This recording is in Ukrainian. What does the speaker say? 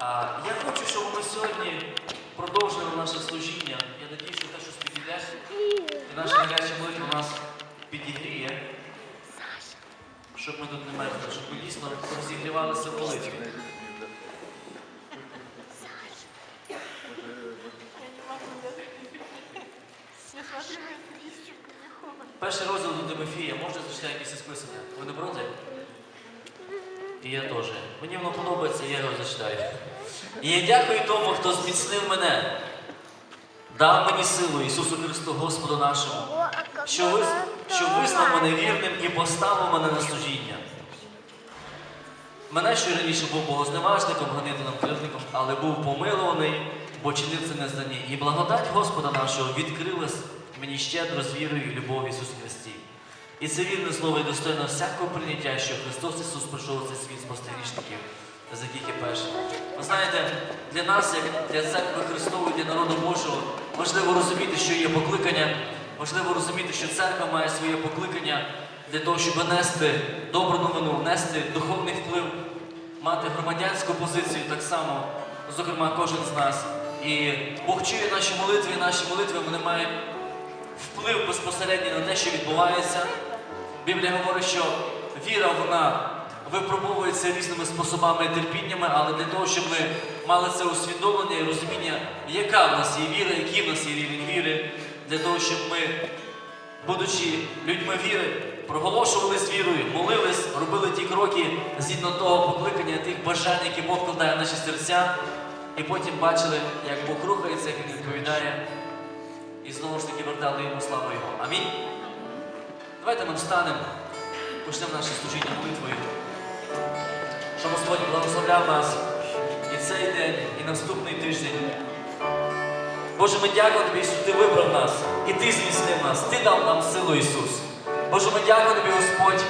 Я хочу, щоб ми сьогодні продовжили наше служіння. Я надію, що те, що підійде, і наша гаряча молитва нас підігріє, щоб ми тут не мерзли, щоб ми дійсно розігрівалися молитві. Перший розділ до Тимофія, можна зачитати якісь списання? Ви не проти? І я теж. Мені воно подобається, я його зачитаю. І я дякую тому, хто зміцнив мене, дав мені силу Ісусу Христу, Господу нашому, що, виз... що визнав мене вірним і поставив мене на служіння. Мене, що раніше був богозневажником, гонителем, кривдником, але був помилуваний, бо чинив це незнані. І благодать Господа нашого відкрилась мені щедро з вірою і любов'ю в Ісусі Христі. І це вірне слово і достойно всякого прийняття, що Христос Ісус прийшов цей світ спасти грішників, за є першим. Ви знаєте, для нас, як для церкви Христової, для народу Божого, важливо розуміти, що є покликання, важливо розуміти, що церква має своє покликання для того, щоб нести добру новину, нести духовний вплив, мати громадянську позицію так само, зокрема, кожен з нас. І Бог чує наші молитви, і наші молитви вони мають вплив безпосередньо на те, що відбувається. Біблія говорить, що віра вона випробовується різними способами і терпіннями, але для того, щоб ми мали це усвідомлення і розуміння, яка в нас є віра, який в нас є рівень віри, для того, щоб ми, будучи людьми віри, проголошувались вірою, молились, робили ті кроки згідно того покликання, тих бажань, які Бог вкладає в наші серця, і потім бачили, як Бог рухається, як він відповідає і знову ж таки вертали йому славу Його. Амінь. Давайте ми встанемо, почнемо наше служіння молитвою, щоб Господь благословляв нас і цей день, і наступний тиждень. Боже, ми дякуємо Тобі, що Ти вибрав нас, і Ти зміцнив нас, Ти дав нам силу Ісус. Боже, ми дякуємо Тобі, Господь,